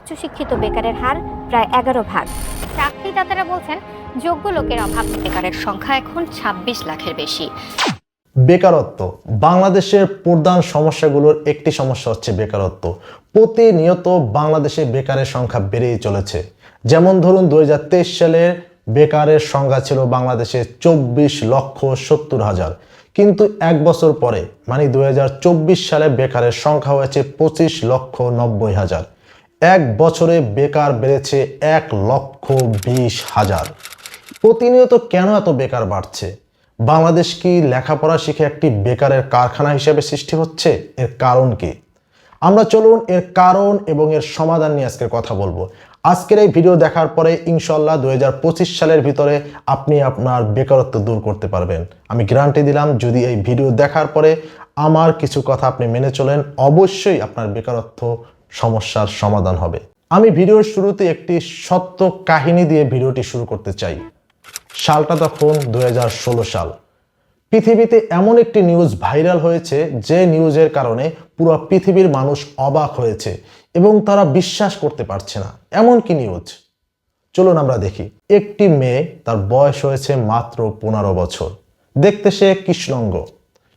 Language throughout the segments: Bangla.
উচ্চশিক্ষিত বেকারের হার প্রায় এগারো ভাগ। চাকরিদাতারা বলছেন, যোগ্য লোকের অভাব বেকারের সংখ্যা এখন ছাব্বিশ লাখের বেশি। বেকারত্ব। বাংলাদেশের প্রধান সমস্যাগুলোর একটি সমস্যা হচ্ছে বেকারত্ব। প্রতিনিয়ত বাংলাদেশে বেকারের সংখ্যা বেড়েই চলেছে। যেমন ধরুন দু সালের বেকারের সংখ্যা ছিল বাংলাদেশে চব্বিশ লক্ষ সত্তর হাজার। কিন্তু এক বছর পরে মানে দুই হাজার চব্বিশ সালে বেকারের সংখ্যা হয়েছে পঁচিশ লক্ষ নব্বই হাজার। এক বছরে বেকার বেড়েছে এক লক্ষ বিশ হাজার। প্রতিনিয়ত কেন এত বেকার বাড়ছে? বাংলাদেশ কি লেখাপড়া শিখে একটি বেকারের কারখানা হিসেবে সৃষ্টি হচ্ছে? এর কারণ কি? আমরা চলুন এর কারণ এবং এর সমাধান নিয়ে আজকের কথা বলব। আজকের এই ভিডিও দেখার পরে ইনশাল্লাহ দু হাজার পঁচিশ সালের ভিতরে আপনি আপনার বেকারত্ব দূর করতে পারবেন। আমি গ্যারান্টি দিলাম, যদি এই ভিডিও দেখার পরে আমার কিছু কথা আপনি মেনে চলেন, অবশ্যই আপনার বেকারত্ব সমস্যার সমাধান হবে। আমি ভিডিওর শুরুতে একটি সত্য কাহিনী দিয়ে ভিডিওটি শুরু করতে চাই। সালটা তখন দু হাজার ষোলো সাল। পৃথিবীতে এমন একটি নিউজ ভাইরাল হয়েছে যে নিউজের কারণে পুরো পৃথিবীর মানুষ অবাক হয়েছে এবং তারা বিশ্বাস করতে পারছে না। এমন কি নিউজ? চলুন আমরা দেখি। একটি মেয়ে তার বয়স হয়েছে মাত্র পনেরো বছর। দেখতে সে কৃষ্ণঙ্গ।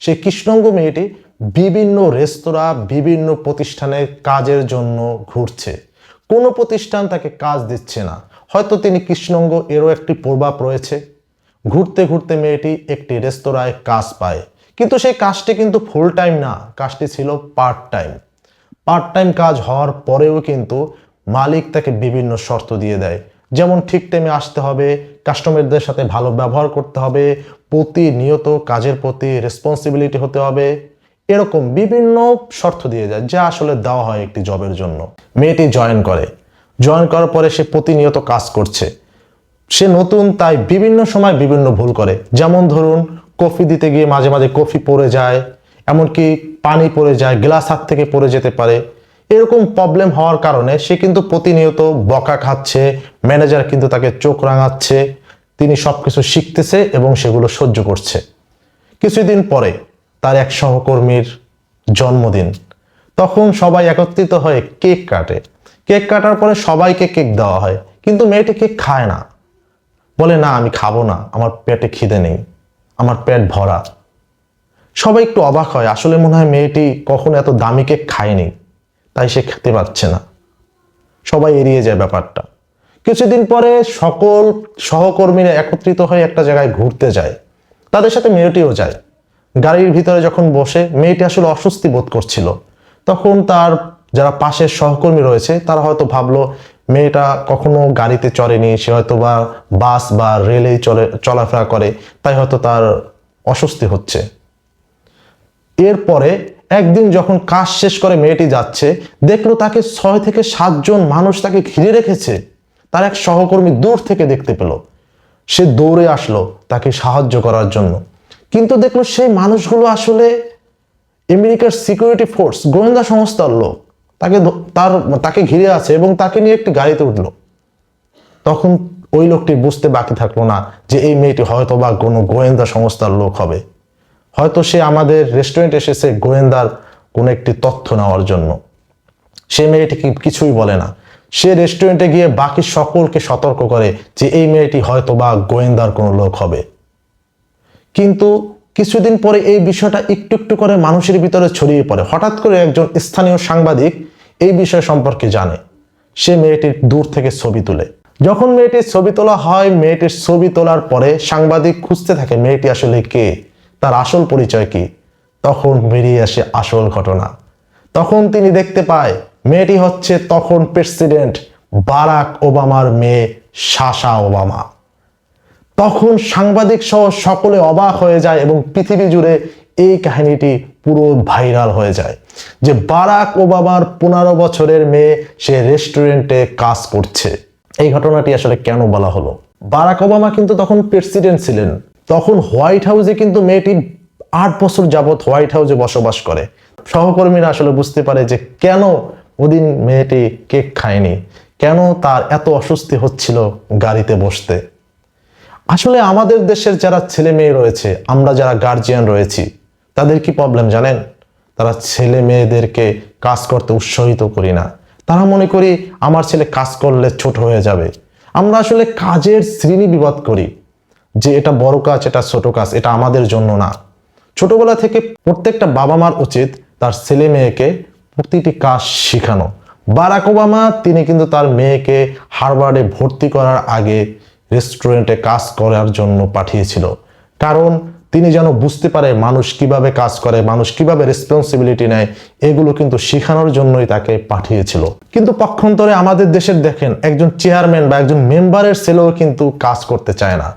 সেই কৃষ্ণঙ্গ মেয়েটি বিভিন্ন রেস্তোরাঁ, বিভিন্ন প্রতিষ্ঠানের কাজের জন্য ঘুরছে। কোনো প্রতিষ্ঠান তাকে কাজ দিচ্ছে না। হয়তো তিনি কৃষ্ণঙ্গ এরও একটি প্রভাব রয়েছে। ঘুরতে ঘুরতে মেয়েটি একটি রেস্তোরাঁয় কাজ পায়। কিন্তু সেই কাজটি কিন্তু ফুল টাইম না, কাজটি ছিল পার্ট টাইম পার্ট টাইম কাজ হওয়ার পরেও কিন্তু মালিক তাকে বিভিন্ন শর্ত দিয়ে দেয়। যেমন ঠিক টাইমে আসতে হবে কাস্টমারদের সাথে ভালো ব্যবহার করতে হবে, প্রতিনিয়ত কাজের প্রতি রেসপন্সিবিলিটি হতে হবে। এরকম বিভিন্ন শর্ত দিয়ে যায়, যা আসলে দেওয়া হয় একটি জবের জন্য। মেয়েটি জয়েন করে। জয়েন করার পরে সে প্রতিনিয়ত কাজ করছে। সে নতুন, তাই বিভিন্ন সময় বিভিন্ন ভুল করে। যেমন ধরুন, কফি দিতে গিয়ে মাঝে মাঝে কফি পড়ে যায়, এমনকি পানি পড়ে যায়, গ্লাস হাত থেকে পড়ে যেতে পারে। এরকম প্রবলেম হওয়ার কারণে সে কিন্তু প্রতিনিয়ত বকা খাচ্ছে ম্যানেজার কিন্তু তাকে চোখ রাঙাচ্ছে, তিনি সব কিছু শিখতেছে এবং সেগুলো সহ্য করছে। কিছুদিন পরে তার এক সহকর্মীর জন্মদিন। তখন সবাই একত্রিত হয়ে কেক কাটে। কেক কাটার পরে সবাইকে কেক দেওয়া হয়, কিন্তু মেয়েটি কেক খায় না। বলে, না, আমি খাব না, আমার পেটে খিদে নেই, আমার পেট ভরা। সবাই একটু অবাক হয়, আসলে মনে হয় মেয়েটি কখনো এত দামি কেক খায়নি, তাই সে খেতে পারছে না। সবাই এড়িয়ে যায় ব্যাপারটা। কিছুদিন পরে সকল সহকর্মীরা একত্রিত হয়ে একটা জায়গায় ঘুরতে যায়। তাদের সাথে মেয়েটিও যায়। গাড়ির ভিতরে যখন বসে, মেয়েটি আসলে অস্বস্তি বোধ করছিল। তখন তার যারা পাশের সহকর্মী রয়েছে, তারা হয়তো ভাবলো, মেয়েটা কখনো গাড়িতে চড়েনি, সে হয়তো বা বাস বা রেলেই চলে, চলাফেরা করে, তাই হয়তো তার অস্বস্তি হচ্ছে। এরপরে একদিন যখন কাজ শেষ করে মেয়েটি যাচ্ছে, দেখল তাকে ছয় থেকে সাতজন মানুষ তাকে ঘিরে রেখেছে। তার এক সহকর্মী দূর থেকে দেখতে পেল। সে দৌড়ে আসলো তাকে সাহায্য করার জন্য। কিন্তু দেখল সেই মানুষগুলো আসলে আমেরিকার সিকিউরিটি ফোর্স গোয়েন্দা সংস্থার লোক, তাকে তার, তাকে ঘিরে আছে এবং তাকে নিয়ে একটি গাড়িতে উঠল। তখন ওই লোকটি বুঝতে বাকি থাকল না যে এই মেয়েটি হয়তো বা কোনো গোয়েন্দা সংস্থার লোক হবে। হয়তো সে আমাদের রেস্টুরেন্ট এসেছে গোয়েন্দার কোনো একটি তথ্য নেওয়ার জন্য। সে মেয়েটি কিছুই বলে না। সে রেস্টুরেন্টে গিয়ে বাকি সকলকে সতর্ক করে যে এই মেয়েটি হয়তো বা গোয়েন্দার কোনো লোক হবে। কিন্তু কিছুদিন পরে এই বিষয়টা একটু একটু করে মানুষের ভিতরে ছড়িয়ে পড়ে। হঠাৎ করে একজন স্থানীয় সাংবাদিক এই বিষয় সম্পর্কে জানে। সে মেয়েটির দূর থেকে ছবি তুলে। যখন মেয়েটির ছবি তোলা হয়, মেয়েটির ছবি তোলার পরে সাংবাদিক খুঁজতে থাকে মেয়েটি আসলে কে, তার আসল পরিচয় কি। তখন বেরিয়ে আসে আসল ঘটনা। তখন তিনি দেখতে পায়, মেয়েটি হচ্ছে তখন প্রেসিডেন্ট বারাক ওবামার মেয়ে শাসা ওবামা। তখন সাংবাদিক সহ সকলে অবাক হয়ে যায় এবং পৃথিবী জুড়ে এই কাহিনীটি পুরো ভাইরাল হয়ে যায়। যে বারাক ওবামার পনেরো বছরের মেয়ে সে রেস্টুরেন্টে কাজ করছে। এই ঘটনাটি আসলে কেন বলা হলো? বারাক ওবামা কিন্তু তখন প্রেসিডেন্ট ছিলেন। তখন হোয়াইট হাউসে কিন্তু মেয়েটি আট বছর যাবৎ হোয়াইট হাউসে বসবাস করে। সহকর্মীরা আসলে বুঝতে পারে যে কেন ওদিন মেয়েটি কেক খায়নি? কেন তার এত অস্বস্তি হচ্ছিল গাড়িতে বসতে? আসলে আমাদের দেশের যারা ছেলে মেয়ে রয়েছে, আমরা যারা গার্জিয়ান রয়েছি, তাদের কি প্রবলেম জানেন? তারা ছেলে মেয়েদেরকে কাজ করতে উৎসাহিত করি না। তারা মনে করি, আমার ছেলে কাজ করলে ছোট হয়ে যাবে। আমরা আসলে কাজের শ্রেণি বিবাদ করি, যে এটা বড় কাজ, এটা ছোট কাজ, এটা আমাদের জন্য না। ছোটবেলা থেকে প্রত্যেকটা বাবা মার উচিত তার ছেলে মেয়েকে প্রতিটি কাজ শেখানো। বারাক ওবামা, তিনি কিন্তু তার মেয়েকে হারবার্ডে ভর্তি করার আগে রেস্টুরেন্টে কাজ করার জন্য পাঠিয়েছিল। কারণ তিনি যেন বুঝতে পারে মানুষ কীভাবে কাজ করে, মানুষ কীভাবে রেসপন্সিবিলিটি নেয়, এগুলো কিন্তু শেখানোর জন্যই তাকে পাঠিয়েছিল। কিন্তু পক্ষান্তরে আমাদের দেশের দেখেন, একজন চেয়ারম্যান বা একজন মেম্বারের ছেলেও কিন্তু কাজ করতে চায় না।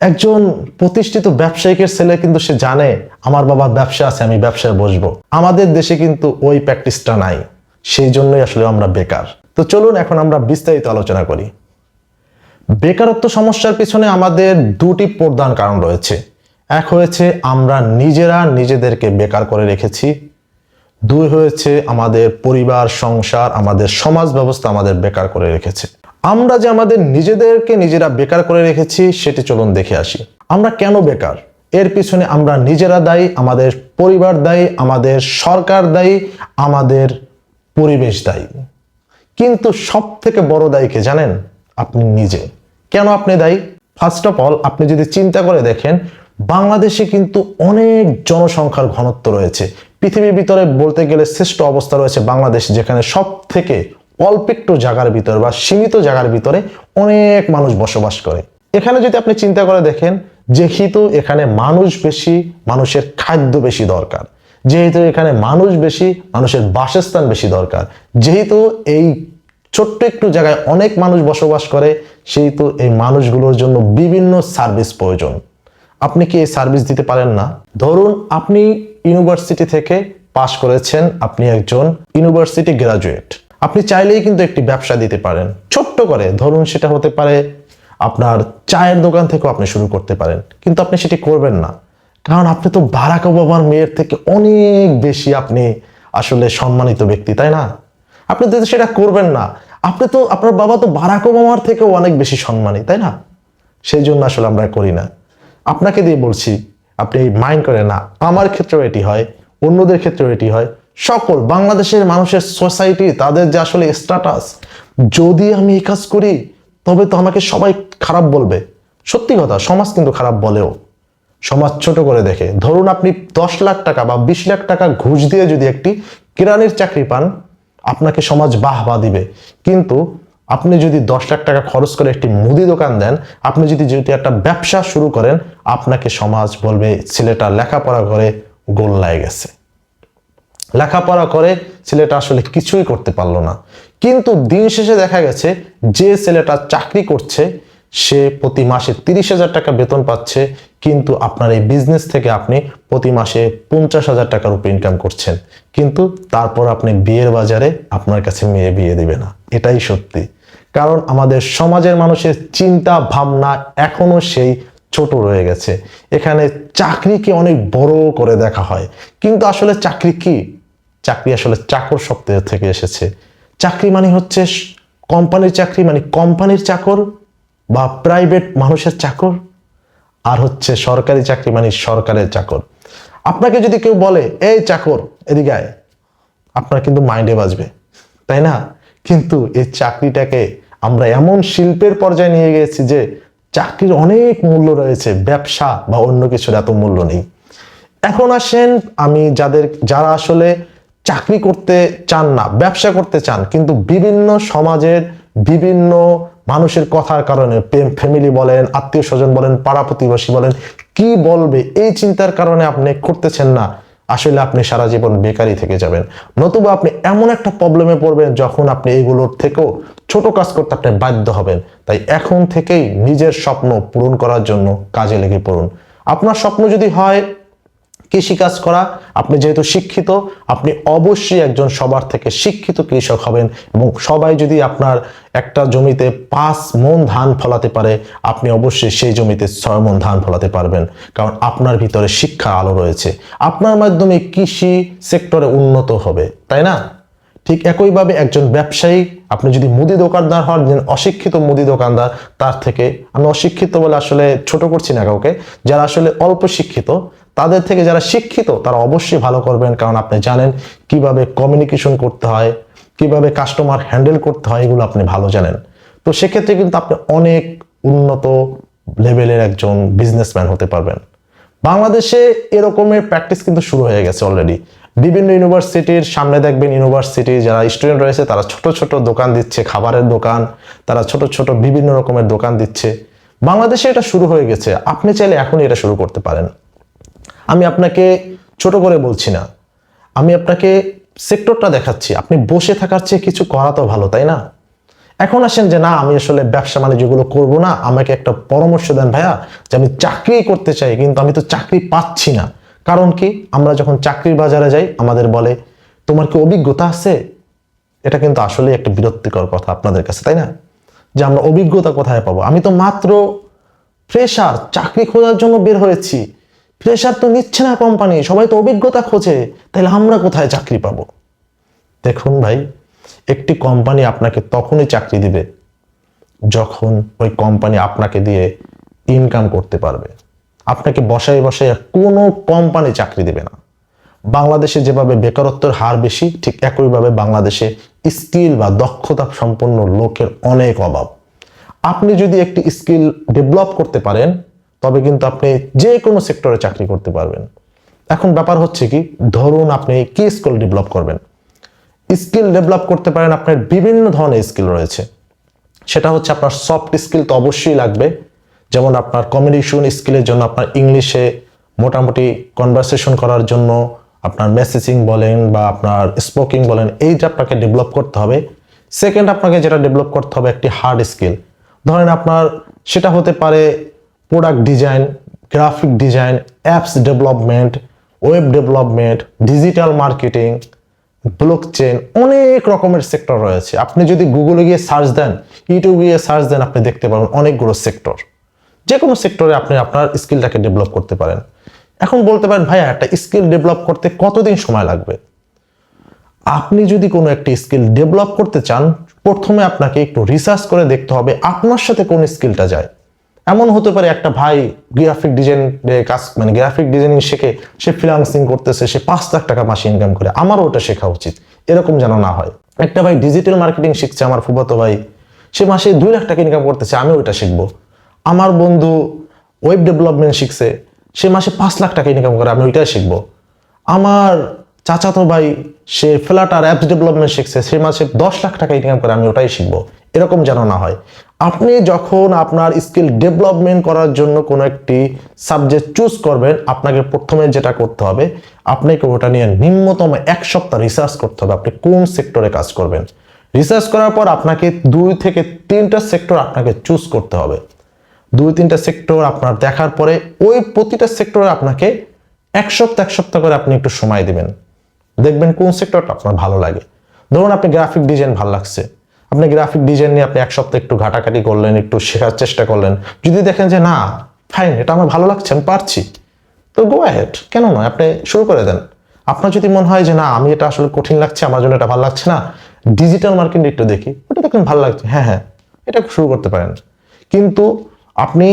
একজন প্রতিষ্ঠিত ব্যবসায়িকের ছেলে কিন্তু সে জানে, আমার বাবা ব্যবসা আছে, আমি ব্যবসায় বসবো। আমাদের দেশে কিন্তু ওই প্র্যাকটিসটা নাই। সেই জন্যই আসলে আমরা বেকার। তো চলুন এখন আমরা বিস্তারিত আলোচনা করি। বেকারত্ব সমস্যার পিছনে আমাদের দুটি প্রধান কারণ রয়েছে। এক হয়েছে আমরা নিজেরা নিজেদেরকে বেকার করে রেখেছি। দুই হয়েছে আমাদের পরিবার, সংসার, আমাদের সমাজ ব্যবস্থা আমাদের বেকার করে রেখেছে। আমরা যে আমাদের নিজেদেরকে নিজেরা বেকার করে রেখেছি, সেটি চলুন দেখে আসি। আমরা কেন বেকার? এর পিছনে আমরা নিজেরা দায়ী, আমাদের পরিবার দায়ী, আমাদের সরকার দায়ী, আমাদের পরিবেশ দায়ী। কিন্তু সব থেকে বড় দায়ী কে জানেন? আপনি নিজে। কেন আপনি দায়ী? ফার্স্ট অফ অল আপনি যদি চিন্তা করে দেখেন, বাংলাদেশে কিন্তু অনেক জনসংখ্যার ঘনত্ব রয়েছে। পৃথিবীর ভিতরে বলতে গেলে শ্রেষ্ঠ অবস্থা রয়েছে বাংলাদেশ, যেখানে সব থেকে অল্প একটু জায়গার ভিতরে বা সীমিত জায়গার ভিতরে অনেক মানুষ বসবাস করে। এখানে যদি আপনি চিন্তা করে দেখেন, যেহেতু এখানে মানুষ বেশি, মানুষের খাদ্য বেশি দরকার। যেহেতু এখানে মানুষ বেশি, মানুষের বাসস্থান বেশি দরকার। যেহেতু এই ছোট্ট একটু জায়গায় অনেক মানুষ বসবাস করে, সেহেতু এই মানুষগুলোর জন্য বিভিন্ন সার্ভিস প্রয়োজন। আপনি কি এই সার্ভিস দিতে পারেন না? ধরুন আপনি ইউনিভার্সিটি থেকে পাশ করেছেন, আপনি একজন ইউনিভার্সিটি গ্রাজুয়েট। আপনি চাইলেই কিন্তু একটি ব্যবসা দিতে পারেন। ছোট্ট করে, ধরুন সেটা হতে পারে আপনার চায়ের দোকান থেকেও আপনি শুরু করতে পারেন, কিন্তু আপনি সেটি করবেন না। কারণ আপনি তো বারাক ওবামার মেয়ের থেকে অনেক বেশি আপনি আসলে সম্মানিত ব্যক্তি, তাই না? আপনি তো সেটা করবেন না। আপনি তো, আপনার বাবা তো বারাক ওবামার থেকেও অনেক বেশি সম্মানী, তাই না? সেই জন্য আসলে আমরা করি না। আপনাকে দিয়ে বলছি, আপনি মাইন্ড করেন না। আমার ক্ষেত্রেও এটি হয়, অন্যদের ক্ষেত্রেও এটি হয়। সকল বাংলাদেশের মানুষের সোসাইটি, তাদের যে আসলে স্ট্যাটাস যদি আমি এই কাজ করি, তবে তো আমাকে সবাই খারাপ বলবে। সত্যি কথা, সমাজ কিন্তু খারাপ বলেও। সমাজ ছোট করে দেখে। ধরুন আপনি দশ লাখ টাকা বা বিশ লাখ টাকা ঘুষ দিয়ে যদি একটি কেরানির চাকরি পান আপনাকে সমাজ বাহবা দিবে। কিন্তু আপনি যদি দশ লাখ টাকা খরচ করে একটি মুদি দোকান দেন, আপনি যদি যদি একটা ব্যবসা শুরু করেন, আপনাকে সমাজ বলবে, ছেলেটা লেখাপড়া করে গোল লাগে গেছে। লেখাপড়া করে ছেলেটা আসলে কিছুই করতে পারল না। কিন্তু দিন শেষে দেখা গেছে, যে ছেলেটা চাকরি করছে সে প্রতি মাসে তিরিশ হাজার টাকা বেতন পাচ্ছে, কিন্তু আপনার এই বিজনেস থেকে আপনি প্রতি মাসে পঞ্চাশ হাজার টাকার উপর ইনকাম করছেন। কিন্তু তারপর আপনি বিয়ের বাজারে আপনার কাছে মেয়ে বিয়ে দিবে না। এটাই সত্যি। কারণ আমাদের সমাজের মানুষের চিন্তা, ভাবনা এখনও সেই ছোট রয়ে গেছে। এখানে চাকরিকে অনেক বড় করে দেখা হয়। কিন্তু আসলে চাকরি কি? চাকরি আসলে চাকর শব্দ থেকে এসেছে। চাকরি মানে হচ্ছে কোম্পানির চাকরি মানে কোম্পানির চাকর বা প্রাইভেট মানুষের চাকর, আর হচ্ছে সরকারি চাকরি মানে সরকারের চাকর। আপনাকে যদি কেউ বলে, এই চাকর, এদিকে আয়। আপনার কিন্তু মাইন্ডে বাজবে, তাই না? কিন্তু এই চাকরিটাকে আমরা এমন শিল্পের পর্যায়ে নিয়ে গেছি যে চাকরির অনেক মূল্য রয়েছে, ব্যবসা বা অন্য কিছুর এত মূল্য নেই। এখন আসেন আমি যাদের, যারা আসলে চাকরি করতে চান না, ব্যবসা করতে চান, কিন্তু বিভিন্ন সমাজের বিভিন্ন মানুষের কথার কারণে প্রেম ফ্যামিলি বলেন, আত্মীয় স্বজন বলেন, পাড়া প্রতিবেশী বলেন, কি বলবে? এই চিন্তার কারণে আপনি করতেছেন না। আসলে আপনি সারা জীবন বেকারই থেকে যাবেন। নতুবা আপনি এমন একটা প্রবলেমে পড়বেন যখন আপনি এগুলোর থেকেও ছোট কাজ করতে আপনি বাধ্য হবেন। তাই এখন থেকেই নিজের স্বপ্ন পূরণ করার জন্য কাজে লেগে পড়ুন। আপনার স্বপ্ন যদি হয় কৃষিকাজ করা, আপনি যেহেতু শিক্ষিত, আপনি অবশ্যই একজন সবার থেকে শিক্ষিত কৃষক হবেন এবং সবাই যদি আপনার একটা জমিতে পাঁচ মন ধান ফলাতে পারে, আপনি অবশ্যই সেই জমিতে ছয় মন ধান ফলাতে পারবেন। কারণ আপনার ভিতরে শিক্ষার আলো রয়েছে। আপনার মাধ্যমে কৃষি সেক্টরে উন্নত হবে, তাই না? ঠিক একইভাবে একজন ব্যবসায়ী, আপনি যদি মুদি দোকানদার হন যে অশিক্ষিত মুদি দোকানদার, তার থেকে, আমি অশিক্ষিত বলে আসলে ছোট করছি না কাউকে, যারা আসলে অল্প শিক্ষিত তাদের থেকে যারা শিক্ষিত, তারা অবশ্যই ভালো করবেন, কারণ আপনি জানেন কীভাবে কমিউনিকেশন করতে হয়, কীভাবে কাস্টমার হ্যান্ডেল করতে হয়, এগুলো আপনি ভালো জানেন। তো সেক্ষেত্রে কিন্তু আপনি অনেক উন্নত লেভেলের একজন বিজনেসম্যান হতে পারবেন। বাংলাদেশে এরকমের প্র্যাকটিস কিন্তু শুরু হয়ে গেছে অলরেডি বিভিন্ন ইউনিভার্সিটির সামনে দেখবেন ইউনিভার্সিটি যারা স্টুডেন্ট রয়েছে, তারা ছোট ছোট দোকান দিচ্ছে, খাবারের দোকান, তারা ছোট ছোট বিভিন্ন রকমের দোকান দিচ্ছে। বাংলাদেশে এটা শুরু হয়ে গেছে। আপনি চাইলে এখনই এটা শুরু করতে পারেন। আমি আপনাকে ছোট করে বলছি না। আমি আপনাকে সেক্টরটা দেখাচ্ছি। আপনি বসে থাকার চেয়ে কিছু করা তো ভালো, তাই না? এখন আসেন যে, না, আমি আসলে ব্যবসা বাণিজ্যগুলো করব না। আমাকে একটা পরামর্শ দেন ভাইয়া যে, আমি চাকরি করতে চাই, কিন্তু আমি তো চাকরি পাচ্ছি না। কারণ কি? আমরা যখন চাকরির বাজারে যাই, আমাদের বলে, তোমার কি অভিজ্ঞতা আছে এটা কিন্তু আসলে একটা বিরক্তিকর কথা আপনাদের কাছে, তাই না? যে, আমরা অভিজ্ঞতা কোথায় পাবো? আমি তো মাত্র ফ্রেশার, চাকরি খোঁজার জন্য বের হয়েছি। ফ্রেশার তো নিচ্ছে না কোম্পানি সবাই তো অভিজ্ঞতা খোঁজে। তাহলে আমরা কোথায় চাকরি পাবো? দেখুন ভাই, একটি কোম্পানি আপনাকে তখনই চাকরি দিবে যখন ওই কোম্পানি আপনাকে দিয়ে ইনকাম করতে পারবে। আপনাকে বসায় বসায় কোনো কোম্পানি চাকরি দেবে না। বাংলাদেশে যেভাবে বেকারত্বের হার বেশি, ঠিক একইভাবে বাংলাদেশে স্কিল বা দক্ষতা সম্পন্ন লোকের অনেক অভাব। আপনি যদি একটি স্কিল ডেভেলপ করতে পারেন তবে কিন্তু আপনি যে কোনো সেক্টরে চাকরি করতে পারবেন। এখন ব্যাপার হচ্ছে কি, ধরুন আপনি কি স্কিল ডেভেলপ করবেন। স্কিল ডেভেলপ করতে পারেন আপনার বিভিন্ন ধরনের স্কিল রয়েছে। সেটা হচ্ছে আপনার সফট স্কিল তো অবশ্যই লাগবে। যেমন আপনার কমিউনিকেশন স্কিলের জন্য আপনার ইংলিশে মোটামুটি কনভারসেশন করার জন্য আপনার মেসেজিং বলেন বা আপনার স্পোকিং বলেন এইটা আপনাকে ডেভেলপ করতে হবে। সেকেন্ড আপনাকে যেটা ডেভেলপ করতে হবে একটি হার্ড স্কিল ধরেন আপনার সেটা হতে পারে product design graphic design apps development web development digital marketing blockchain অনেক রকমের সেক্টর রয়েছে। আপনি যদি গুগলে গিয়ে সার্চ দেন ইউটিউবে গিয়ে সার্চ দেন, আপনি দেখতে পাবেন অনেকগুলো সেক্টর যে কোনো সেক্টরে আপনি আপনার স্কিলটাকে ডেভেলপ করতে পারেন। এখন বলতে পারেন, ভাইয়া, একটা স্কিল ডেভেলপ করতে কতদিন সময় লাগবে? আপনি যদি কোনো একটি স্কিল ডেভেলপ করতে চান, প্রথমে আপনাকে একটু রিসার্চ করে দেখতে হবে, আপনার সাথে কোন স্কিলটা যায়। এমন হতে পারে একটা ভাই গ্রাফিক ডিজাইন কাজ মানে গ্রাফিক ডিজাইনিং শিখে, সে ফ্রিলান্সিং করতেছে, সে পাঁচ লাখ টাকা মাসে ইনকাম করে। আমারও ওটা শেখা উচিত। এরকম যেন না হয়। একটা ভাই ডিজিটাল মার্কেটিং শিখছে আমার ফুফাতো ভাই। সে মাসে দুই লাখ টাকা ইনকাম করতেছে, আমি ওইটা শিখব। আমার বন্ধু ওয়েব ডেভেলপমেন্ট শিখছে, সে মাসে পাঁচ লাখ টাকা ইনকাম করে, আমি ওইটাই শিখব। আমার চাচাতো ভাই, সে ফ্ল্যাট আর অ্যাপস ডেভেলপমেন্ট শিখছে, সে মাসে দশ লাখ টাকা ইনকাম করে, আমি ওটাই শিখব। এরকম যেন না হয়। আপনি যখন আপনার স্কিল ডেভেলপমেন্ট করার জন্য কোনো একটি সাবজেক্ট চুজ করবেন, আপনাকে প্রথমে যেটা করতে হবে, আপনাকে ওটা নিয়ে নিম্নতম এক সপ্তাহ রিসার্চ করতে হবে, আপনি কোন সেক্টরে কাজ করবেন। রিসার্চ করার পর আপনাকে দুই থেকে তিনটা সেক্টর আপনাকে চুজ করতে হবে। দুই তিনটা সেক্টর আপনার দেখার পরে ওই প্রতিটা সেক্টরে আপনাকে এক সপ্তাহ এক সপ্তাহ করে আপনি একটু সময় দিবেন। দেখবেন কোন সেক্টরটা আপনার ভালো লাগে। ধরুন আপনি গ্রাফিক ডিজাইন ভালো লাগছে। আপনি গ্রাফিক ডিজাইন নিয়ে আপনি এক সপ্তাহ একটু ঘাটাঘাটি করলেন, একটু শেখার চেষ্টা করলেন, যদি দেখেন যে না ফাইন এটা আমার ভালো লাগছে, আমি পারছি, তো গো অ্যাহেড কেন নয়? আপনি শুরু করে দেন। আপনার যদি মনে হয় যে না, আমি এটা আসলে কঠিন লাগছে, আমার জন্য এটা ভালো লাগছে না ডিজিটাল মার্কেটিং একটু দেখি, ওটা দেখেন ভালো লাগছে হ্যাঁ হ্যাঁ এটা শুরু করতে পারেন। কিন্তু আপনি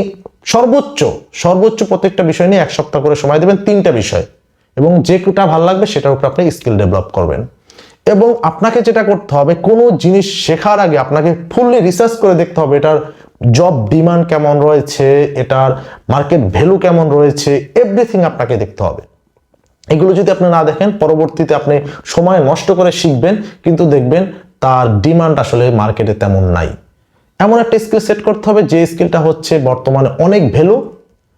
সর্বোচ্চ সর্বোচ্চ প্রত্যেকটা বিষয় নিয়ে এক সপ্তাহ করে সময় দেবেন, তিনটা বিষয়, এবং যে কোটা ভালো লাগবে, সেটার উপর আপনি স্কিল ডেভেলপ করবেন। এবং আপনাকে যেটা করতে হবে, কোনো জিনিস শেখার আগে আপনাকে ফুললি রিসার্চ করে দেখতে হবে, এটার জব ডিমান্ড কেমন রয়েছে, এটার মার্কেট ভ্যালু কেমন রয়েছে এভরিথিং আপনাকে দেখতে হবে। এগুলো যদি আপনি না দেখেন, পরবর্তীতে আপনি সময় নষ্ট করে শিখবেন, কিন্তু দেখবেন তার ডিমান্ড আসলে মার্কেটে তেমন নাই। এমন একটা স্কিল সেট করতে হবে, যে স্কিলটা হচ্ছে বর্তমানে অনেক ভ্যালু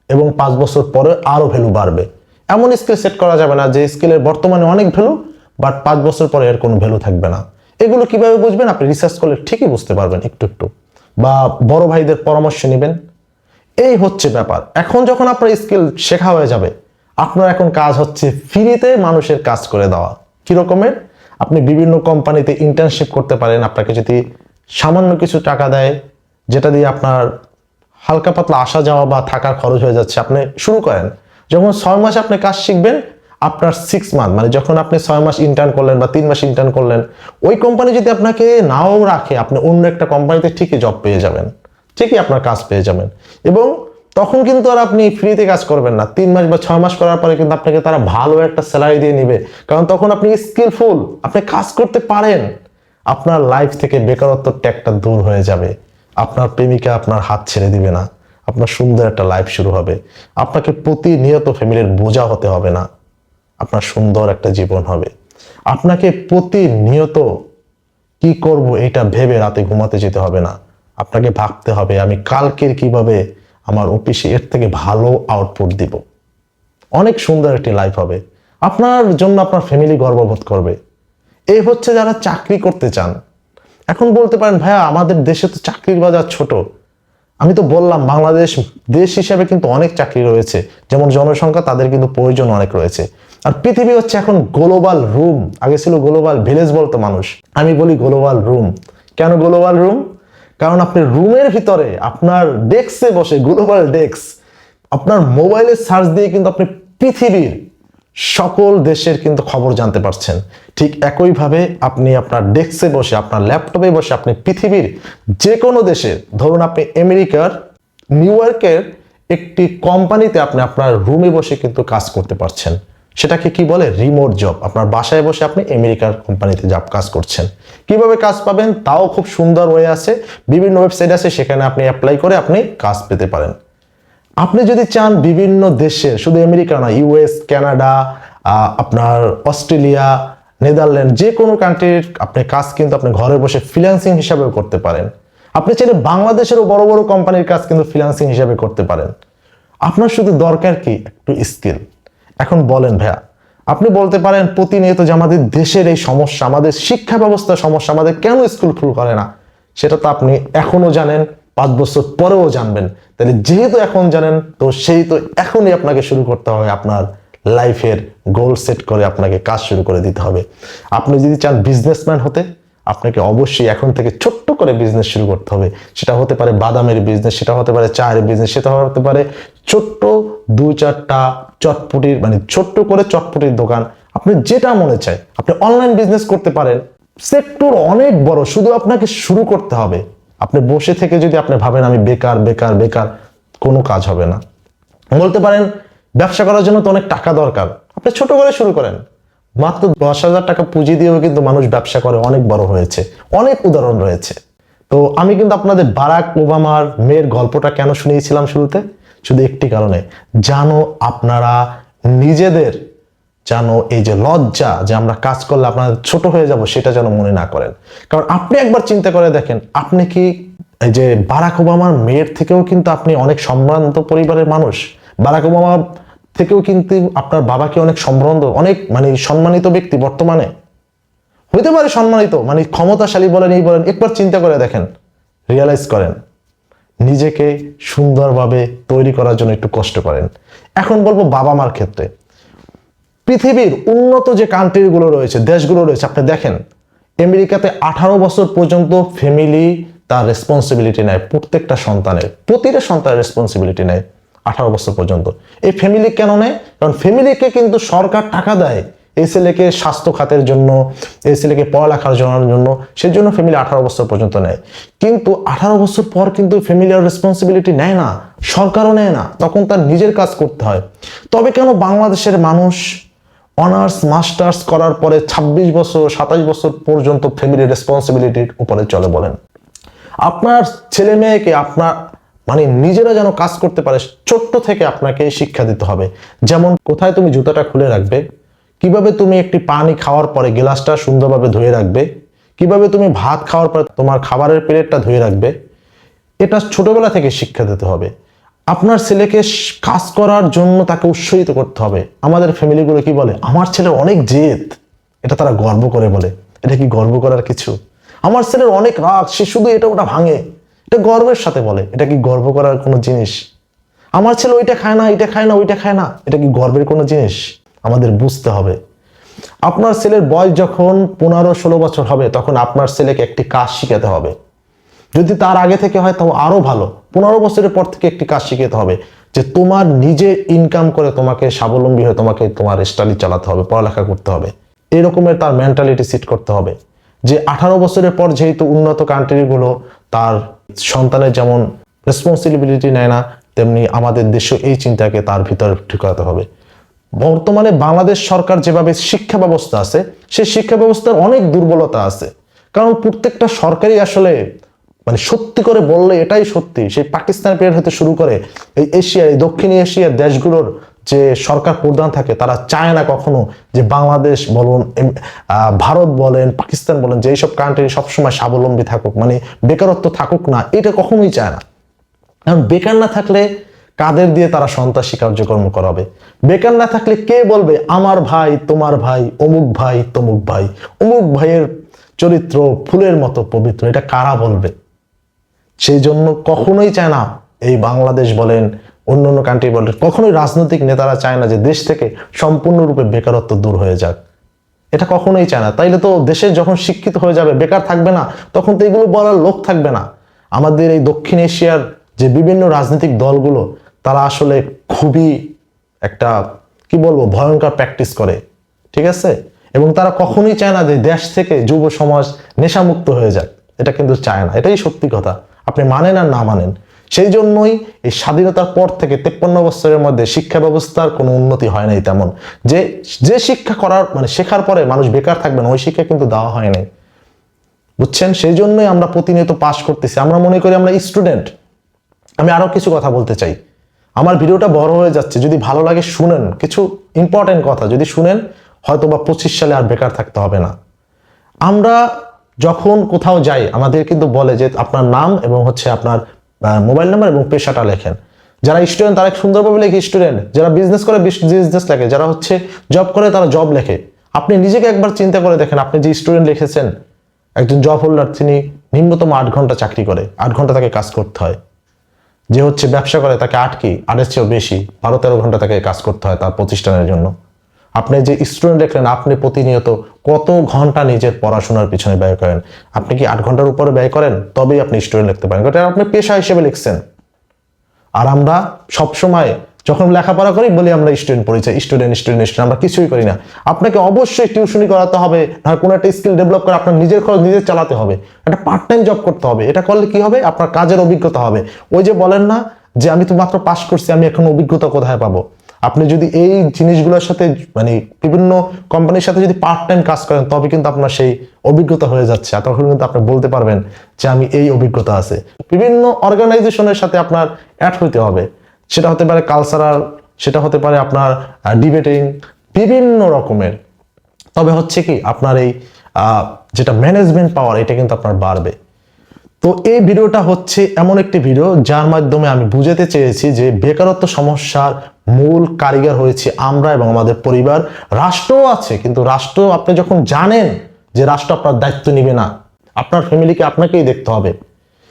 এবং পাঁচ বছর পরে আরও ভ্যালু বাড়বে। এমন স্কিল সেট করা যাবে না, যে স্কিলের বর্তমানে অনেক ভ্যালু বাট পাঁচ বছর পরে এর কোনো ভ্যালু থাকবে না। এগুলো কীভাবে বুঝবেন? আপনি রিসার্চ করলে ঠিকই বুঝতে পারবেন একটু একটু। বা বড় ভাইদের পরামর্শ নেবেন। এই হচ্ছে ব্যাপার। এখন যখন আপনার স্কিল শেখা হয়ে যাবে, আপনার এখন কাজ হচ্ছে ফ্রিতে মানুষের কাজ করে দেওয়া। কি রকমের? আপনি বিভিন্ন কোম্পানিতে ইন্টার্নশিপ করতে পারেন। আপনাকে যদি সামান্য কিছু টাকা দেয়, যেটা দিয়ে আপনার হালকা পাতলা আসা যাওয়া বা থাকার খরচ হয়ে যাচ্ছে, আপনি শুরু করেন। যখন ছয় মাসে আপনি কাজ শিখবেন আপনার সিক্স মান্থ মানে যখন আপনি ছয় মাস ইন্টার্ন করলেন বা তিন মাস ইন্টার্ন করলেন, ওই কোম্পানি যদি আপনাকে নাও রাখে, আপনি অন্য একটা কোম্পানিতে ঠিকই জব পেয়ে যাবেন। ঠিকই আপনার কাজ পেয়ে যাবেন। এবং তখন কিন্তু আর আপনি ফ্রিতে কাজ করবেন না। তিন মাস বা ছয় মাস করার পরে কিন্তু আপনাকে তারা ভালো একটা স্যালারি দিয়ে নিবে। কারণ তখন আপনি স্কিলফুল আপনি কাজ করতে পারেন। আপনার লাইফ থেকে বেকারত্ব ট্যাগটা দূর হয়ে যাবে। আপনার প্রেমিকা আপনার হাত ছেড়ে দিবে না। আপনার সুন্দর একটা লাইফ শুরু হবে। আপনাকে প্রতিনিয়ত ফ্যামিলির বোঝা হতে হবে না। আপনার সুন্দর একটা জীবন হবে। আপনাকে প্রতিনিয়ত কি করব এটা ভেবে রাতে ঘুমাতে যেতে হবে না। আপনাকে ভাবতে হবে, আমি কালকের কীভাবে আমার অফিসে এর থেকে ভালো আউটপুট দিব। অনেক সুন্দর একটি লাইফ হবে। আপনার জন্য আপনার ফ্যামিলি গর্ববোধ করবে। এই হচ্ছে যারা চাকরি করতে চান। এখন বলতে পারেন, ভাইয়া, আমাদের দেশে তো চাকরির বাজার ছোট। আমি তো বললাম, বাংলাদেশ, দেশ হিসাবে কিন্তু অনেক চাকরি রয়েছে। যেমন জনসংখ্যা, তাদের কিন্তু প্রয়োজন অনেক রয়েছে। আর পৃথিবী হচ্ছে এখন গ্লোবাল রুম আগে ছিল গ্লোবাল ভিলেজ বলতো মানুষ। আমি বলি গ্লোবাল রুম কেন গ্লোবাল রুম কারণ আপনি রুমের ভিতরে, আপনার ডেস্কে বসে গ্লোবাল ডেস্ক আপনার মোবাইলে সার্চ দিয়ে কিন্তু আপনি পৃথিবীর সকল দেশের কিন্তু খবর জানতে পারছেন। ঠিক একইভাবে আপনি আপনার ডেস্কে বসে, আপনার ল্যাপটপে বসে, আপনি পৃথিবীর যে কোনো দেশের ধরুন আপনি আমেরিকার, নিউ ইয়র্কের একটি কোম্পানিতে আপনি আপনার রুমে বসে কিন্তু কাজ করতে পারছেন। সেটাকে কি বলে? রিমোট জব আপনার বাসায় বসে আপনি আমেরিকার কোম্পানিতে জব কাজ করছেন। কীভাবে কাজ পাবেন? তাও খুব সুন্দর হয়ে আছে। বিভিন্ন ওয়েবসাইট আছে, সেখানে আপনি অ্যাপ্লাই করে আপনি কাজ পেতে পারেন। আপনি যদি চান বিভিন্ন দেশে, শুধু আমেরিকা না ইউএস কানাডা আপনার অস্ট্রেলিয়া নেদারল্যান্ড যে কোনো কান্ট্রির আপনি কাজ কিন্তু আপনি ঘরে বসে ফ্রিল্যান্সিং হিসাবেও করতে পারেন। আপনি চাইলে বাংলাদেশেরও বড় বড় কোম্পানির কাজ কিন্তু ফ্রিল্যান্সিং হিসাবে করতে পারেন। আপনার শুধু দরকার কি? একটু স্কিল এখন বলেন ভাইয়া, আপনি বলতে পারেন প্রতিনিয়ত যে আমাদের দেশের এই সমস্যা, আমাদের শিক্ষা ব্যবস্থার সমস্যা, আমাদের কেন স্কুল শুরু করে না? সেটা তো আপনি এখনও জানেন, পাঁচ বছর পরেও জানবেন। তাহলে যেহেতু এখন জানেন, তো সেই তো এখনই আপনাকে শুরু করতে হবে, আপনার লাইফের গোল সেট করে আপনাকে কাজ শুরু করে দিতে হবে। আপনি যদি চান বিজনেসম্যান হতে, আপনাকে অবশ্যই এখন থেকে ছোট্ট করে বিজনেস শুরু করতে হবে। সেটা হতে পারে বাদামের বিজনেস সেটা হতে পারে চায়ের বিজনেস সেটা হতে পারে ছোট্ট দু চারটা চটপটির মানে ছোট্ট করে চটপটির দোকান। আপনি যেটা মনে চায়, আপনি অনলাইন বিজনেস করতে পারেন। সেক্টর অনেক বড়, শুধু আপনাকে শুরু করতে হবে। আপনি বসে থেকে যদি আপনি ভাবেন আমি বেকার বেকার বেকার, কোনো কাজ হবে না। বলতে পারেন, ব্যবসা করার জন্য তো অনেক টাকা দরকার। আপনি ছোট করে শুরু করেন। মাত্র দশ হাজার টাকা পুঁজি দিয়েও কিন্তু মানুষ ব্যবসা করে, অনেক বড় হয়েছে। অনেক উদাহরণ রয়েছে। তো আমি কিন্তু আপনাদের বারাক ওবামার মেয়ের গল্পটা কেন শুনিয়েছিলাম শুরুতে? শুধু একটি কারণে, জানো আপনারা নিজেদের যেন এই যে লজ্জা যে আমরা কাজ করলে আপনাদের ছোট হয়ে যাব, সেটা যেন মনে না করেন। কারণ আপনি একবার চিন্তা করে দেখেন, আপনি কি এই যে বারাক ওবামার মেয়ের থেকেও কিন্তু আপনি অনেক সম্ভ্রান্ত পরিবারের মানুষ? বারাক ওবামা থেকেও কিন্তু আপনার বাবাকে অনেক সম্ভ্রান্ত, অনেক মানে সম্মানিত ব্যক্তি বর্তমানে। হইতে পারে সম্মানিত মানে ক্ষমতাশালী বলেন, এই বলেন, একবার চিন্তা করে দেখেন রিয়ালাইজ করেন। নিজেকে সুন্দরভাবে তৈরি করার জন্য একটু কষ্ট করেন। এখন বলব বাবা মার ক্ষেত্রে। পৃথিবীর উন্নত যে কান্ট্রিগুলো রয়েছে, দেশগুলো রয়েছে, আপনি দেখেন, আমেরিকাতে আঠারো বছর পর্যন্ত ফ্যামিলি তার রেসপন্সিবিলিটি নেয়, প্রত্যেকটা সন্তানের, প্রতিটা সন্তানের রেসপন্সিবিলিটি নেয় আঠারো বছর পর্যন্ত। এই ফ্যামিলি কেন নেয়? কারণ ফ্যামিলিকে কিন্তু সরকার টাকা দেয় এই ছেলেকে স্বাস্থ্য খাতের জন্য এই ছেলেকে পড়ালেখার জন্য সেজন্য ফ্যামিলি আঠারো বছর পর্যন্ত নেয়। কিন্তু আঠারো বছর পর কিন্তু ফ্যামিলি আর রেসপন্সিবিলিটি নেয় না, সরকারও নেয় না, তখন তার নিজের কাজ করতে হয়। তবে কেন বাংলাদেশের মানুষ অনার্স, মাস্টার্স করার পরে ২৬ বছর, সাতাশ বছর পর্যন্ত ফ্যামিলি রেসপন্সিবিলিটির উপরে চলে বলেন? আপনার ছেলে মেয়েকে আপনার মানে নিজেরা যেন কাজ করতে পারে, ছোট্ট থেকে আপনাকে শিক্ষা দিতে হবে। যেমন কোথায় তুমি জুতাটা খুলে রাখবে কীভাবে তুমি একটি পানি খাওয়ার পরে গ্লাসটা সুন্দরভাবে ধুয়ে রাখবে? কীভাবে তুমি ভাত খাওয়ার পরে তোমার খাবারের প্লেটটা ধুয়ে রাখবে? এটা ছোটবেলা থেকে শিক্ষা দিতে হবে। আপনার ছেলেকে কাজ করার জন্য তাকে উৎসাহিত করতে হবে। আমাদের ফ্যামিলিগুলো কি বলে? আমার ছেলের অনেক জেদ। এটা তারা গর্ব করে বলে। এটা কি গর্ব করার কিছু? আমার ছেলের অনেক রাগ, সে শুধু এটা ওটা ভাঙে। এটা গর্বের সাথে বলে। এটা কি গর্ব করার কোনো জিনিস? আমার ছেলে ওইটা খায় না এটা খায় না, ওইটা খায় না। এটা কি গর্বের কোনো জিনিস? আমাদের বুঝতে হবে। আপনার ছেলের বয়স যখন পনেরো, ষোলো বছর হবে, তখন আপনার ছেলেকে একটি কাজ শিখাতে হবে। যদি তার আগে থেকে হয়, তাও আরও ভালো। পনেরো বছরের পর থেকে একটি কাজ শিখাতে হবে যে তোমার নিজে ইনকাম করে তোমাকে স্বাবলম্বী হয়ে তোমাকে তোমার স্টাডি চালাতে হবে, পড়ালেখা করতে হবে। এরকমের তার মেন্টালিটি সিট করতে হবে যে আঠারো বছরের পর যেহেতু উন্নত কান্ট্রিগুলো তার সন্তানের যেমন রেসপন্সিবিলিটি নেয় না, তেমনি আমাদের দেশেও এই চিন্তাকে তার ভিতরে ঢুকাতে হবে। বর্তমানে বাংলাদেশ সরকার যেভাবে শিক্ষা ব্যবস্থা আছে, সেই শিক্ষা ব্যবস্থার অনেক দুর্বলতা আছে। কারণ প্রত্যেকটা সরকারই আসলে মানে সত্যি করে বললে এটাই সত্যি। সেই পাকিস্তান পিরিয়ড হতে শুরু করে এই এশিয়া, এই দক্ষিণ এশিয়ার দেশগুলোর যে সরকার প্রধান থাকে, তারা চায় না কখনো যে বাংলাদেশ বলুন ভারত বলেন, পাকিস্তান বলেন, যে এইসব কান্ট্রি সবসময় স্বাবলম্বী থাকুক মানে বেকারত্ব থাকুক না, এটা কখনোই চায় না। কারণ বেকার না থাকলে কাদের দিয়ে তারা সন্ত্রাসী কার্যক্রম করাবে? বেকার না থাকলে কে বলবে, আমার ভাই, তোমার ভাই, অমুক ভাই, তমুক ভাই অমুক ভাইয়ের চরিত্র ফুলের মতো পবিত্র, এটা কারা বলবে? সেই জন্য কখনোই চায় না, এই বাংলাদেশ বলেন অন্য অন্য কান্ট্রি বলেন, কখনোই রাজনৈতিক নেতারা চায় না যে দেশ থেকে সম্পূর্ণরূপে বেকারত্ব দূর হয়ে যাক। এটা কখনোই চায় না। তাইলে তো দেশে যখন শিক্ষিত হয়ে যাবে, বেকার থাকবে না, তখন তো এগুলো বলার লোক থাকবে না। আমাদের এই দক্ষিণ এশিয়ার যে বিভিন্ন রাজনৈতিক দলগুলো তারা আসলে খুবই একটা, কি বলব, ভয়ঙ্কর প্র্যাকটিস করে, ঠিক আছে? এবং তারা কখনোই চায় না যে দেশ থেকে যুব সমাজ নেশামুক্ত হয়ে যাক। এটা কিন্তু চায় না। এটাই সত্যি কথা। আপনি মানেন আর না মানেন, সেই জন্যই এই স্বাধীনতার পর থেকে তেপ্পান্ন বছরের মধ্যে শিক্ষা ব্যবস্থার কোনো উন্নতি হয় নাই তেমন। যে যে শিক্ষা করার মানে শেখার পরে মানুষ বেকার থাকবে না, ওই শিক্ষা কিন্তু দেওয়া হয় নাই। বুঝছেন? সেই জন্যই আমরা প্রতিনিয়ত পাশ করতেছি। আমরা মনে করি আমরা স্টুডেন্ট আমি আরও কিছু কথা বলতে চাই। আমার ভিডিওটা বড় হয়ে যাচ্ছে, যদি ভালো লাগে শুনেন। কিছু ইম্পর্টেন্ট কথা, যদি শুনেন হয়তো বা পঁচিশ সালে আর বেকার থাকতে হবে না। আমরা যখন কোথাও যাই, আমাদের কিন্তু বলে যে আপনার নাম এবং হচ্ছে আপনার মোবাইল নাম্বার এবং পেশাটা লেখেন। যারা স্টুডেন্ট তারা সুন্দরভাবে লেখে স্টুডেন্ট যারা বিজনেস করে বিজনেস লেখে। যারা হচ্ছে জব করে, তারা জব লেখে। আপনি নিজেকে একবার চিন্তা করে দেখেন, আপনি যে স্টুডেন্ট লিখেছেন, একজন জব হোল্ডার তিনি নিম্নতম আট ঘণ্টা চাকরি করে, আট ঘণ্টা তাকে কাজ করতে হয়। যে হচ্ছে ব্যবসা করে তাকে আটকে আটের চেয়েও বেশি। বারো, তেরো ঘণ্টা তাকে কাজ করতে হয় তার প্রতিষ্ঠানের জন্য। আপনি যে স্টুডেন্ট দেখলেন, আপনি প্রতিনিয়ত কত ঘণ্টা নিজের পড়াশোনার পিছনে ব্যয় করেন? আপনি কি আট ঘণ্টার উপরে ব্যয় করেন? তবেই আপনি স্টুডেন্ট লিখতে পারেন। কারণ আপনি পেশা হিসেবে লিখছেন। আর আমরা সবসময় যখন লেখাপড়া করি, বলি আমরা স্টুডেন্ট পড়েছি স্টুডেন্ট স্টুডেন্ট স্টুডেন্ট আমরা কিছুই করি না। আপনাকে অবশ্যই টিউশনি করাতে হবে না কোনো একটা স্কিল ডেভেলপ করে আপনার নিজের খরচ নিজে চালাতে হবে। একটা পার্ট টাইম জব করতে হবে। এটা করলে কি হবে? আপনার কাজের অভিজ্ঞতা হবে। ওই যে বলেন না যে আমি তো মাত্র পাস করছি, আমি এখন অভিজ্ঞতা কোথায় পাবো? আপনি যদি এই জিনিসগুলোর সাথে মানে বিভিন্ন কোম্পানির সাথে যদি পার্ট টাইম কাজ করেন, তবে কিন্তু আপনার সেই অভিজ্ঞতা হয়ে যাচ্ছে। তখন কিন্তু আপনি বলতে পারবেন যে আমি এই অভিজ্ঞতা আছে। বিভিন্ন অর্গানাইজেশনের সাথে আপনার অ্যাড হইতে হবে। সেটা হতে পারে কালচারাল সেটা হতে পারে আপনার ডিবেটিং বিভিন্ন রকমের। তবে হচ্ছে কি, আপনার এই যেটা ম্যানেজমেন্ট পাওয়ার এটা কিন্তু আপনার বাড়বে। তো এই ভিডিওটা হচ্ছে এমন একটি ভিডিও, যার মাধ্যমে আমি বুঝাতে চেয়েছি যে বেকারত্ব সমস্যার মূল কারিগর হয়েছে আমরা এবং আমাদের পরিবার। রাষ্ট্রও আছে, কিন্তু রাষ্ট্র আপনি যখন জানেন যে রাষ্ট্র আপনার দায়িত্ব নিবে না, আপনার ফ্যামিলিকে আপনাকেই দেখতে হবে।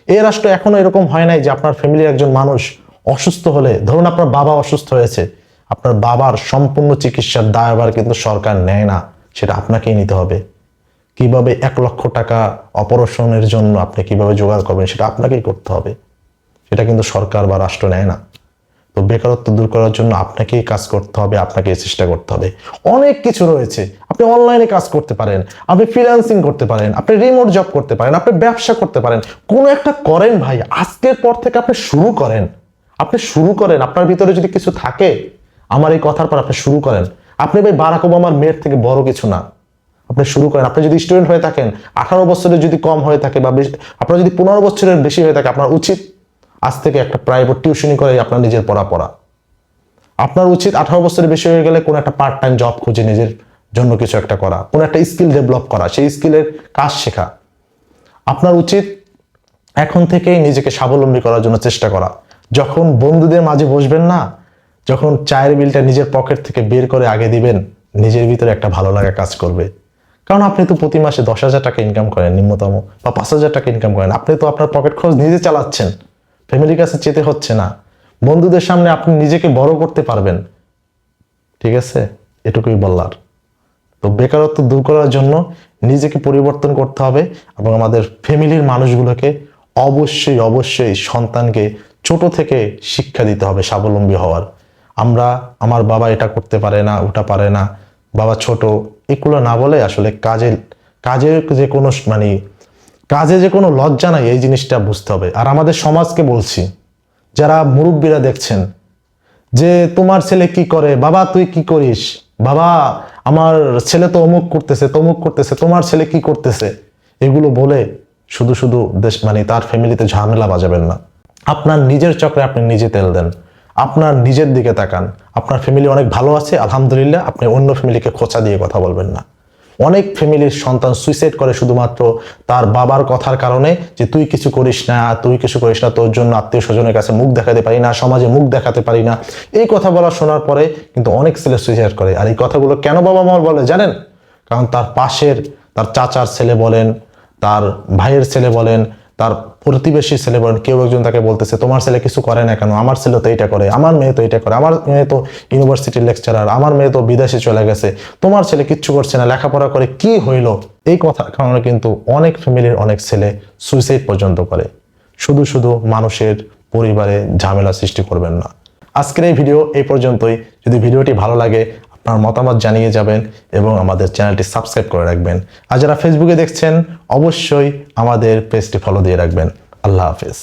এই রাষ্ট্র এখনও এরকম হয় নাই যে আপনার ফ্যামিলির একজন মানুষ অসুস্থ হলে, ধরুন আপনার বাবা অসুস্থ হয়েছে, আপনার বাবার সম্পূর্ণ চিকিৎসার দায়ভার কিন্তু সরকার নেয় না, সেটা আপনাকেই নিতে হবে। কীভাবে এক লক্ষ টাকা অপারেশনের জন্য আপনি কীভাবে জোগাড় করবেন সেটা আপনাকেই করতে হবে। সেটা কিন্তু সরকার বা রাষ্ট্র নেয় না। তো বেকারত্ব দূর করার জন্য আপনাকেই কাজ করতে হবে, আপনাকেই চেষ্টা করতে হবে। অনেক কিছু রয়েছে, আপনি অনলাইনে কাজ করতে পারেন, আপনি ফ্রিল্যান্সিং করতে পারেন, আপনি রিমোট জব করতে পারেন, আপনি ব্যবসা করতে পারেন। কোনো একটা করেন ভাই, আজকের পর থেকে আপনি শুরু করেন। আপনি শুরু করেন, আপনার ভিতরে যদি কিছু থাকে, আমার এই কথার পর আপনি শুরু করেন। আপনি ভাই বারাক ওবামার মেয়ের থেকে বড় কিছু না। আপনি শুরু করেন। আপনি যদি স্টুডেন্ট হয়ে থাকেন, আঠারো বছরের যদি কম হয়ে থাকে বা আপনার যদি পনেরো বছরের বেশি হয়ে থাকে, আপনার উচিত আজ থেকে একটা প্রাইভেট টিউশনি করে আপনার নিজের পড়া পড়া আপনার উচিত আঠারো বছরের বেশি হয়ে গেলে কোনো একটা পার্ট টাইম জব খুঁজে নিজের জন্য কিছু একটা করা, কোনো একটা স্কিল ডেভেলপ করা, সেই স্কিলের কাজ শেখা। আপনার উচিত এখন থেকেই নিজেকে স্বাবলম্বী করার জন্য চেষ্টা করা। যখন বন্ধুদের মাঝে বসবেন না, যখন চায়ের বিলটা নিজের পকেট থেকে বের করে আগে দিবেন, নিজের ভিতরে একটা ভালো লাগা কাজ করবে। কারণ আপনি তো প্রতি মাসে দশ হাজার টাকা ইনকাম করেন, নিম্নতম, বা পাঁচ হাজার টাকা ইনকাম করেন। আপনি তো আপনার পকেট খরচ নিজে চালাচ্ছেন, ফ্যামিলির কাছে যেতে হচ্ছে না। বন্ধুদের সামনে আপনি নিজেকে বড় করতে পারবেন। ঠিক আছে? এটুকুই বলার। তো বেকারত্ব দূর করার জন্য নিজেকে পরিবর্তন করতে হবে এবং আমাদের ফ্যামিলির মানুষগুলোকে অবশ্যই অবশ্যই সন্তানকে ছোট থেকে শিক্ষা দিতে হবে, স্বাবলম্বী হওয়ার। আমরা, আমার বাবা এটা করতে পারে না, ওটা পারে না। বাবা ছোট, এগুলো না বলে আসলে কাজে কাজের যে কোনো মানে কাজে যে কোনো লজ্জা নাই, এই জিনিসটা বুঝতে হবে। আর আমাদের সমাজকে বলছি, যারা মুরব্বীরা দেখছেন, যে তোমার ছেলে কি করে? বাবা, তুই কি করিস? বাবা, আমার ছেলে তো অমুক করতেছে, তমুক করতেছে, তোমার ছেলে কি করতেছে? এগুলো বলে শুধু শুধু দেশ মানে তার ফ্যামিলিতে ঝামেলা বাজাবেন না। আপনার নিজের চক্রে আপনি নিজে তেল দেন। আপনার নিজের দিকে তাকান। আপনার ফ্যামিলি অনেক ভালো আছে, আলহামদুলিল্লাহ। আপনি অন্য ফ্যামিলিকে খোঁচা দিয়ে কথা বলবেন না। অনেক ফ্যামিলির সন্তান সুইসাইড করে শুধুমাত্র তার বাবার কথার কারণে যে, তুই কিছু করিস না, তুই কিছু করিস না, তোর জন্য আত্মীয় স্বজনের কাছে মুখ দেখাতে পারি না, সমাজে মুখ দেখাতে পারি না। এই কথা বলা শোনার পরে কিন্তু অনেক ছেলে সুইসাইড করে। আর এই কথাগুলো কেন বাবা মা বলে জানেন? কারণ তার পাশের, তার চাচার ছেলে বলেন, তার ভাইয়ের ছেলে বলেন তার প্রতিবেশী ছেলে বলেন, কেউ একজন তাকে বলতেছে, তোমার ছেলে কিছু করে না কেন? আমার ছেলে তো এইটা করে, আমার মেয়ে তো এটা করে, আমার মেয়ে তো ইউনিভার্সিটির লেকচারার আমার মেয়ে তো বিদেশে চলে গেছে, তোমার ছেলে কিচ্ছু করছে না, লেখাপড়া করে কি হইল? এই কথার কারণে কিন্তু অনেক ফ্যামিলির অনেক ছেলে সুইসাইড পর্যন্ত করে। শুধু শুধু মানুষের পরিবারে ঝামেলা সৃষ্টি করবেন না। আজকের এই ভিডিও এই পর্যন্তই। যদি ভিডিওটি ভালো লাগে আপনার মতামত জানিয়ে যাবেন এবং আমাদের চ্যানেলটি সাবস্ক্রাইব করে রাখবেন। আর যারা ফেসবুকে দেখছেন, অবশ্যই আমাদের পেজটি ফলো দিয়ে রাখবেন। আল্লাহ হাফেজ।